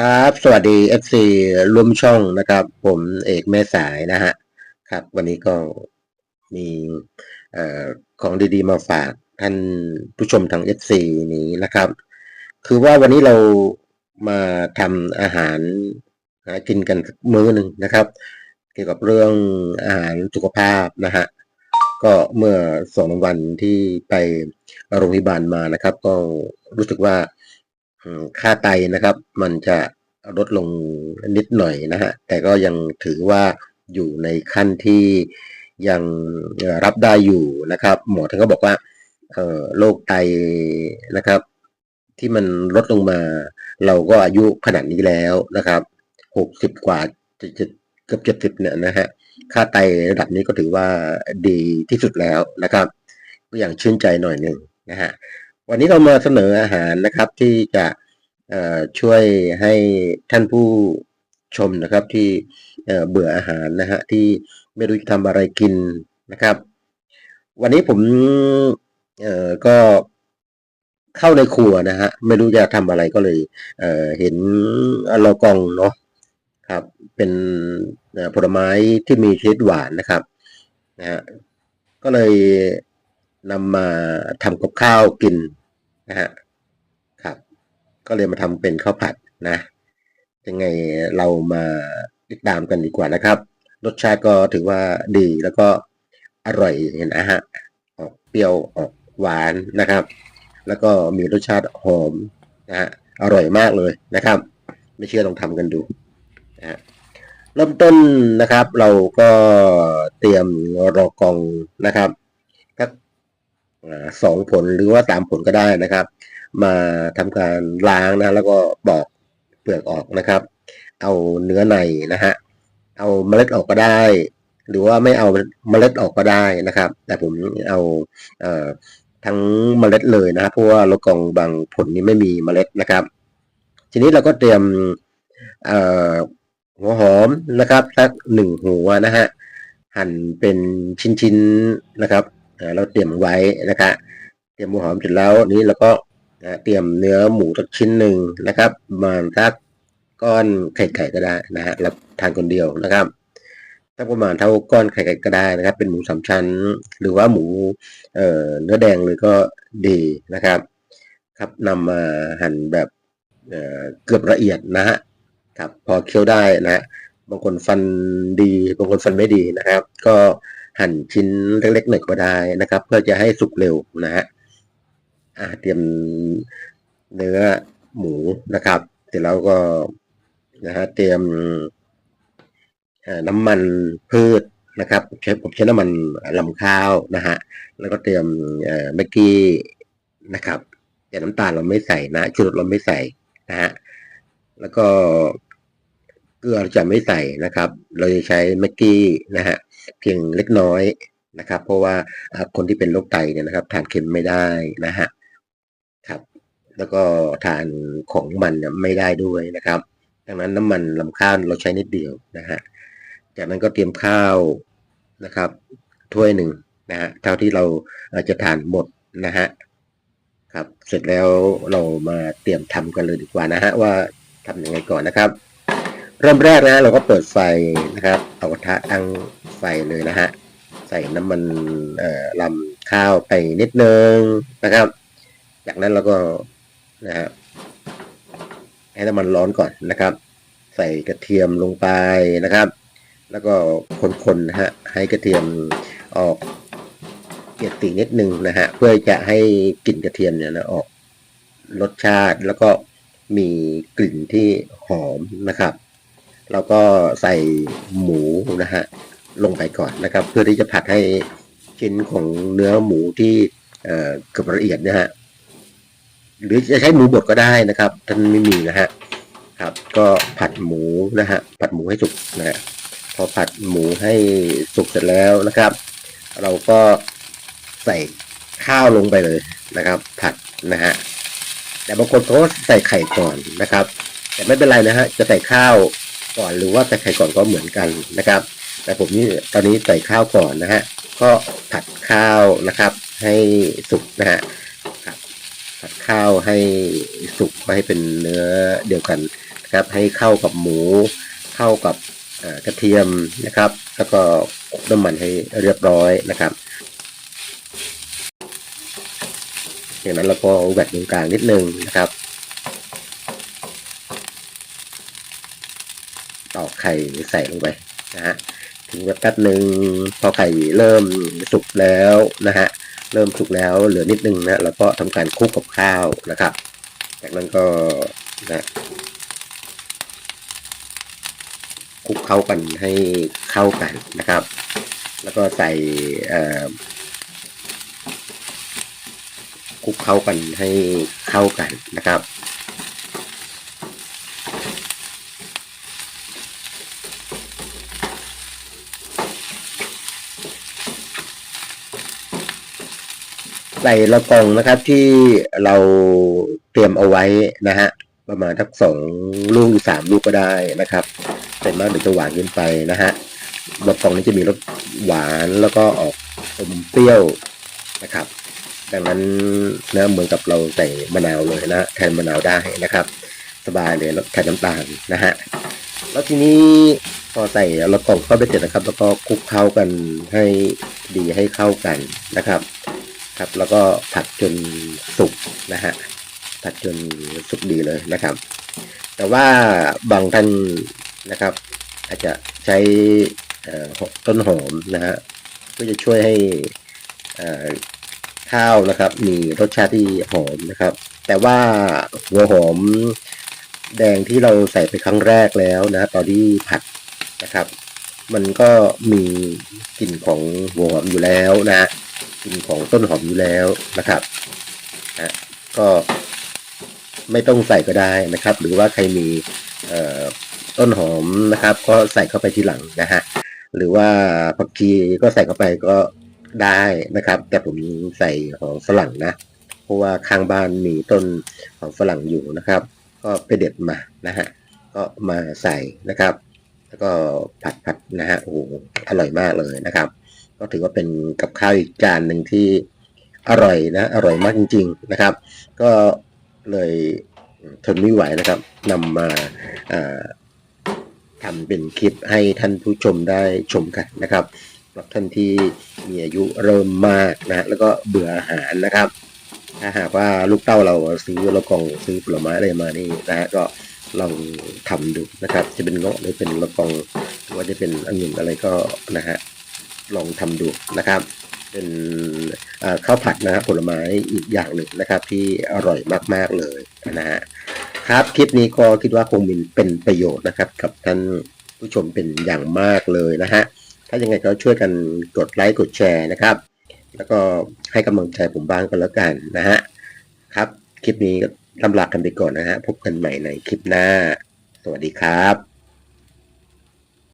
ครับ สวัสดี FC ร่วมช่องนะครับ ผมเอกแม่สายนะฮะ ครับ วันนี้ก็มีอของดีๆมาฝากท่านผู้ชมทาง FC นี้นะครับ คือว่าวันนี้เรามาทำอาหารหากินกันมื้อหนึ่งนะครับ เกี่ยวกับเรื่องอาหารสุขภาพนะฮะ ก็เมื่อสองวันที่ไปโรงพยาบาลมานะครับ ก็รู้สึกว่า ค่าไตนะครับ มันจะลดลงนิดหน่อยนะฮะแต่ก็ยังถือว่าอยู่ในขั้นที่ยังรับได้อยู่นะครับ หมอท่านก็บอกว่าโรคไตนะครับ ที่มันลดลงมา เราก็อายุขนาดนี้แล้วนะครับหกสิบกว่าจะจะเกือบเจ็ดสิบเนี่ยนะฮะค่าไตระดับนี้ก็ถือว่าดีที่สุดแล้วนะครับ ก็อย่างชื่นใจหน่อยหนึ่งนะฮะ วันนี้เรามาเสนออาหารนะครับที่จะช่วยให้ท่านผู้ชมนะครับที่เบื่ออาหารนะฮะที่ไม่รู้จะทำอะไรกินนะครับ วันนี้ผมก็เข้าในครัวนะฮะไม่รู้จะทำอะไรก็เลยเอ่อเห็นลอกองเนาะครับ เป็นผลไม้ที่มีชดหวานนะครับนะฮะก็เลย นำมาทำกับข้าวกินนะฮะครับ ก็เลยมาทำเป็นข้าวผัดนะยังไงเรามาติดตามกันดีกว่านะครับ รสชาติก็ถือว่าดีแล้วก็อร่อยเห็นนะฮะออกเปรี้ยวออกหวานนะครับ แล้วก็มีรสชาติหอมนะฮะอร่อยมากเลยนะครับ ไม่เชื่อลองทำกันดูนะฮะเริ่มต้นนะครับ เราก็เตรียมรอกองนะครับ สองผลหรือว่าสามผลก็ได้นะครับ มาทำการล้างนะแล้วก็ปอกเปลือกออกนะครับ เอาเนื้อในนะฮะเอาเมล็ดออกก็ได้ หรือว่าไม่เอาเมล็ดออกก็ได้นะครับ แต่ผมเอาเอ่อทั้งเมล็ดเลยนะครับเพราะว่าเรากองบางผลนี้ไม่มีเมล็ดนะครับ ทีนี้เราก็เตรียมเอ่อหัวหอมนะครับสักหนึ่งหัวนะฮะหั่นเป็นชิ้นๆนะครับ เราเตรียมไว้นะครับเตรียมหัวหอมเสร็จแล้วนี้เราก็เตรียมเนื้อหมูสักชิ้นหนึ่งนะครับมาณสักก้อนไข่ไก่ก็ได้นะฮะรับทานคนเดียวนะครับถ้าประมาณเท่าก้อนไข่ไก่ก็ได้นะครับ เป็นหมูสามชั้น หรือว่าหมูเอ่อเนื้อแดงเลยก็ดีนะครับ ครับนำมาหั่นแบบเอ่อเกือบละเอียดนะฮะครับพอเคี้ยวได้นะฮะบางคนฟันดี บางคนฟันไม่ดีนะครับ ก็ หั่นชิ้นเล็กๆหน่อยก็ได้นะครับ เพื่อจะให้สุกเร็วนะฮะเตรียมเนื้อหมูนะครับ เสร็จแล้วก็นะฮะเตรียมน้ำมันพืชนะครับใช้ผมใช้น้ำมันลำข้าวนะฮะแล้วก็เตรียมเมกกี้นะครับแต่น้ำตาลเราไม่ใส่นะชูรสเราไม่ใส่นะฮะแล้วก็เกลือเราจะไม่ใส่นะครับ เราจะใช้แม็กกี้นะฮะ เพียงเล็กน้อยนะครับ เพราะว่าคนที่เป็นโรคไตเนี่ยนะครับ ทานเค็มไม่ได้นะฮะครับ แล้วก็ทานของมันเนี่ยไม่ได้ด้วยนะครับ ดังนั้นน้ำมันลำข้าวเราใช้นิดเดียวนะฮะจากนั้นก็เตรียมข้าวนะครับ ถ้วยหนึ่งนะฮะเท่าที่เราอ่อจะทานหมดนะฮะครับ เสร็จแล้วเรามาเตรียมทำกันเลยดีกว่านะฮะว่าทำยังไงก่อนนะครับ เริ่มแรกนะเราก็เปิดไฟนะครับ เอากระทะตั้งไฟเลยนะฮะ ใส่น้ำมันเอ่อลำข้าวไปนิดนึงนะครับ จากนั้นเราก็นะฮะให้น้ำมันร้อนก่อนนะครับ ใส่กระเทียมลงไปนะครับ แล้วก็คนๆนะฮะให้กระเทียมออกเกล็ดตีนิดนึงนะฮะเพื่อจะให้กลิ่นกระเทียมเนี่ยนะออกรสชาติแล้วก็มีกลิ่นที่หอมนะครับ แล้วก็ใส่หมูนะฮะลงไปก่อนนะครับ เพื่อที่จะผัดให้ชิ้นของเนื้อหมูที่เอ่อกือบละเอียดนะฮะหรือจะใช้หมูบดก็ได้นะครับท่านไม่มีนะฮะครับ ก็ผัดหมูนะฮะผัดหมูให้สุกนะฮะพอผัดหมูให้สุกเสร็จแล้วนะครับ เราก็ใส่ข้าวลงไปเลยนะครับ ผัดนะฮะแต่บางคนเขาใส่ไข่ก่อนนะครับ แต่ไม่เป็นไรนะฮะจะใส่ข้าว ก่อนหรือว่าใส่ไข่ก่อนก็เหมือนกันนะครับ แต่ผมนี่ตอนนี้ใส่ข้าวก่อนนะฮะก็ผัดข้าวนะครับ ให้สุกนะฮะผัดข้าวให้สุกให้เป็นเนื้อเดียวกันนะครับให้เข้ากับหมูเข้ากับกระเทียมนะครับ แล้วก็คลุกน้ำมันให้เรียบร้อยนะครับจากนั้นเราก็แหวกตรงกลางนิดนึงนะครับ ตอกไข่ใส่ลงไปนะฮะถึงแป๊บหนึ่งพอไข่เริ่มสุกแล้วนะฮะเริ่มสุกแล้วเหลือนิดนึงนะแล้วก็ทำการคลุกกับข้าวนะครับ จากนั้นก็นะคลุกเข้ากันให้เข้ากันนะครับ แล้วก็ใส่เอ่อคลุกเข้ากันให้เข้ากันนะครับ ใส่ละกองนะครับที่เราเตรียมเอาไว้นะฮะประมาณทักสองลูกหรือสามลูกก็ได้นะครับใส่มากเดี๋ยวจะหวานเกินไปนะฮะละกองนี้จะมีรสหวานแล้วก็ออกอมเปรี้ยวนะครับ ดังนั้นเนื้อเหมือนกับเราใส่มะนาวเลยนะแทนมะนาวได้นะครับ สบายเลยแล้วแทนน้ำตาลนะฮะแล้วทีนี้พอใส่ละกองเข้าไปเสร็จนะครับ แล้วก็คลุกเข้ากันให้ดีให้เข้ากันนะครับ ครับ แล้วก็ผัดจนสุกนะฮะผัดจนสุกดีเลยนะครับ แต่ว่าบางท่านนะครับ อาจจะใช้ต้นหอมนะฮะเพื่อจะช่วยให้ข้าวนะครับ มีรสชาติที่หอมนะครับ แต่ว่าหัวหอมแดงที่เราใส่ไปครั้งแรกแล้วนะตอนที่ผัดนะครับ มันก็มีกลิ่นของหัวหอมอยู่แล้วนะกลิ่นของต้นหอมอยู่แล้วนะครับนะก็ไม่ต้องใส่ก็ได้นะครับ หรือว่าใครมีเอ่อต้นหอมนะครับ ก็ใส่เข้าไปทีหลังนะฮะหรือว่าผักชีก็ใส่เข้าไปก็ได้นะครับ แต่ผมใส่หอมฝรั่งนะ เพราะว่าข้างบ้านมีต้นหอมฝรั่งอยู่นะครับ ก็ไปเด็ดมานะฮะก็มาใส่นะครับ แล้วก็ผัดผัดๆนะฮะโอ้โหอร่อยมากเลยนะครับ ก็ถือว่าเป็นกับข้าวอีกจานหนึ่งที่อร่อยนะ อร่อยมากจริง ๆนะครับ ก็เลยทนไม่ไหวนะครับนำมาทำเป็นคลิปให้ท่านผู้ชมได้ชมกันนะครับสำหรับท่านที่มีอายุเริ่มมากนะ แล้วก็เบื่ออาหารนะครับ ถ้าหากว่าลูกเต้าเราซื้อละกองซื้อผลไม้อะไรมานี่นะฮะก็ลองทำดูนะครับ จะเป็นเงาะหรือเป็นละกองหรือว่าจะเป็นองุ่นอะไรก็นะฮะ ลองทำดูนะครับ เป็นข้าวผัดนะฮะผลไม้อีกอย่างหนึ่งนะครับ ที่อร่อยมากๆเลยนะฮะครับคลิปนี้ก็คิดว่าคงมีเป็นประโยชน์นะครับ กับท่านผู้ชมเป็นอย่างมากเลยนะฮะถ้ายังไงก็ช่วยกันกดไลค์กดแชร์นะครับ แล้วก็ให้กำลังใจผมบ้างก็แล้วกันนะฮะครับ คลิปนี้ลำลากันไปก่อนนะฮะพบกันใหม่ในคลิปหน้า สวัสดีครับ